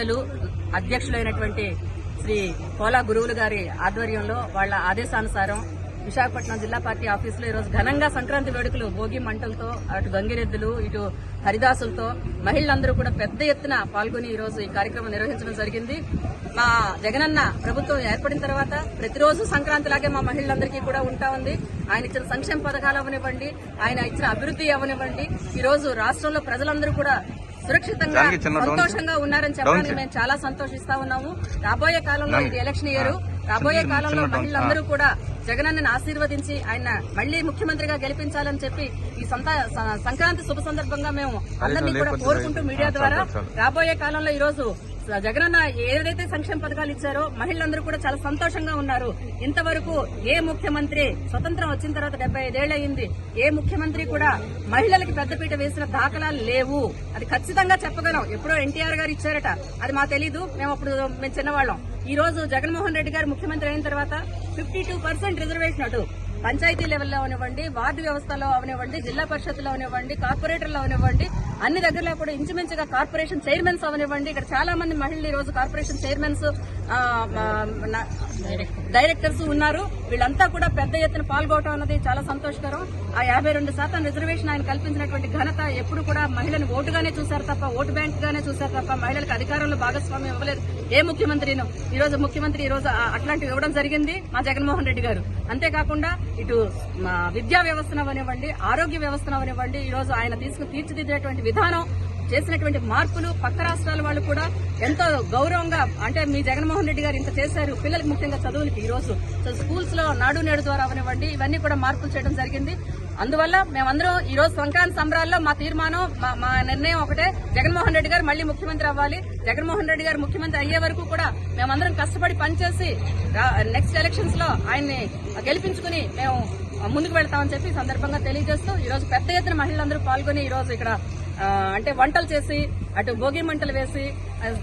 పెద్దలు అధ్యక్షులైనటువంటి శ్రీ కోలా గురువులు గారి ఆధ్వర్యంలో వాళ్ళ ఆదేశానుసారం విశాఖపట్నం జిల్లా పార్టీ ఆఫీసులో ఈరోజు ఘనంగా సంక్రాంతి వేడుకలు భోగి మంటలతో అటు గంగిరెద్దులు ఇటు హరిదాసులతో మహిళలందరూ కూడా పెద్ద ఎత్తున పాల్గొని ఈ రోజు ఈ కార్యక్రమం నిర్వహించడం జరిగింది. మా జగనన్న ప్రభుత్వం ఏర్పడిన తర్వాత ప్రతిరోజు సంక్రాంతి లాగే మా మహిళలందరికీ కూడా ఉంటా ఉంది. ఆయన ఇచ్చిన సంక్షేమ పథకాలు అవనివ్వండి ఆయన ఇచ్చిన అభివృద్ధి అవనివ్వండి. ఈరోజు రాష్ట్రంలో ప్రజలందరూ కూడా సురక్షితంగా సంతోషంగా ఉన్నారని చెప్పడానికి మేము చాలా సంతోషిస్తా ఉన్నాము. రాబోయే కాలంలో ఇది ఎలక్షన్ ఇయర్ రాబోయే కాలంలో మహిళలందరూ కూడా జగనన్నని ఆశీర్వదించి ఆయన మళ్ళీ ముఖ్యమంత్రిగా గెలిపించాలని చెప్పి ఈ సంక్రాంతి శుభ సందర్భంగా మేము అందరినీ కూడా కోరుకుంటూ మీడియా ద్వారా రాబోయే కాలంలో ఈ రోజు జగనన్న ఏదైతే సంక్షేమ పథకాలు ఇచ్చారో మహిళలందరూ కూడా చాలా సంతోషంగా ఉన్నారు. ఇంతవరకు ఏ ముఖ్యమంత్రి స్వతంత్రం వచ్చిన తర్వాత డెబ్బై ఐదేళ్ళు అయింది. ఏ ముఖ్యమంత్రి కూడా మహిళలకి పెద్దపీట వేసిన దాఖలాలు లేవు. అది ఖచ్చితంగా చెప్పగలం. ఎప్పుడో ఎన్టీఆర్ గారు ఇచ్చారట. అది మాకు తెలీదు. మేము అప్పుడు మేము చిన్నవాళ్ళం. ఈ రోజు జగన్మోహన్ రెడ్డి గారు ముఖ్యమంత్రి అయిన తర్వాత ఫిఫ్టీ టూ పర్సెంట్ రిజర్వేషన్ అటు పంచాయతీ లెవెల్లో అవనివ్వండి వార్డు వ్యవస్థలో అవనివ్వండి జిల్లా పరిషత్లో అవనివ్వండి కార్పొరేటర్లో అవనివ్వండి అన్ని దగ్గరలో కూడా ఇంచుమించుగా కార్పొరేషన్ చైర్మన్స్ అవనివ్వండి. ఇక్కడ చాలా మంది మహిళలు ఈ రోజు కార్పొరేషన్ చైర్మన్స్ డైరెక్టర్స్ ఉన్నారు. వీళ్ళంతా కూడా పెద్ద ఎత్తున పాల్గొవటం అన్నది చాలా సంతోషకరం. ఆ యాభై రెండు శాతం రిజర్వేషన్ ఆయన కల్పించినటువంటి ఘనత ఎప్పుడు కూడా మహిళను ఓటుగానే చూశారు తప్ప ఓటు బ్యాంక్ గానే చూశారు తప్ప మహిళలకు అధికారంలో భాగస్వామ్యం ఇవ్వలేదు. ఏ ముఖ్యమంత్రిను ఈ రోజు ముఖ్యమంత్రి ఈ రోజు అట్లాంటివి ఇవ్వడం జరిగింది మా జగన్మోహన్ రెడ్డి గారు. అంతేకాకుండా ఇటు మా విద్యా వ్యవస్థను అవనివ్వండి ఆరోగ్య వ్యవస్థను అవనివ్వండి ఈ రోజు ఆయన తీసుకుని తీర్చిదిద్దేటువంటి విధానం చేసినటువంటి మార్పులు పక్క రాష్ట్రాల వాళ్ళు కూడా ఎంతో గౌరవంగా అంటే మీ జగన్మోహన్ రెడ్డి గారు ఇంత చేశారు పిల్లలకు ముఖ్యంగా చదువులకి ఈ రోజు సో స్కూల్స్లో నాడు నేడు ద్వారా అవనివ్వండి ఇవన్నీ కూడా మార్పులు చేయడం జరిగింది. అందువల్ల మేమందరం ఈ రోజు సంక్రాంతి సంబరాల్లో మా తీర్మానం మా- నిర్ణయం ఒకటే. జగన్మోహన్ రెడ్డి గారు మళ్ళీ ముఖ్యమంత్రి అవ్వాలి. జగన్మోహన్ రెడ్డి గారు ముఖ్యమంత్రి అయ్యే వరకు కూడా మేమందరం కష్టపడి పనిచేసి నెక్స్ట్ ఎలక్షన్స్లో ఆయన్ని గెలిపించుకుని మేము ముందుకు వెళ్తామని చెప్పి సందర్భంగా తెలియజేస్తూ ఈ రోజు పెద్ద ఎత్తున మహిళలందరూ పాల్గొని ఈ రోజు ఇక్కడ అంటే వంటలు చేసి అటు భోగి మంటలు వేసి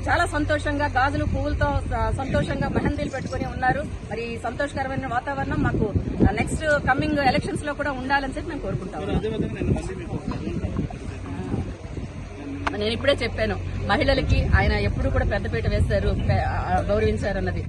చాలా సంతోషంగా గాజులు పువ్వులతో సంతోషంగా మెహందీలు పెట్టుకుని ఉన్నారు. మరి ఈ సంతోషకరమైన వాతావరణం మాకు నెక్స్ట్ కమింగ్ ఎలక్షన్స్లో కూడా ఉండాలని చెప్పి మేము కోరుకుంటాము నేను ఇప్పుడే చెప్పాను మహిళలకి ఆయన ఎప్పుడు కూడా పెద్దపీట వేశారు గౌరవించారు అన్నది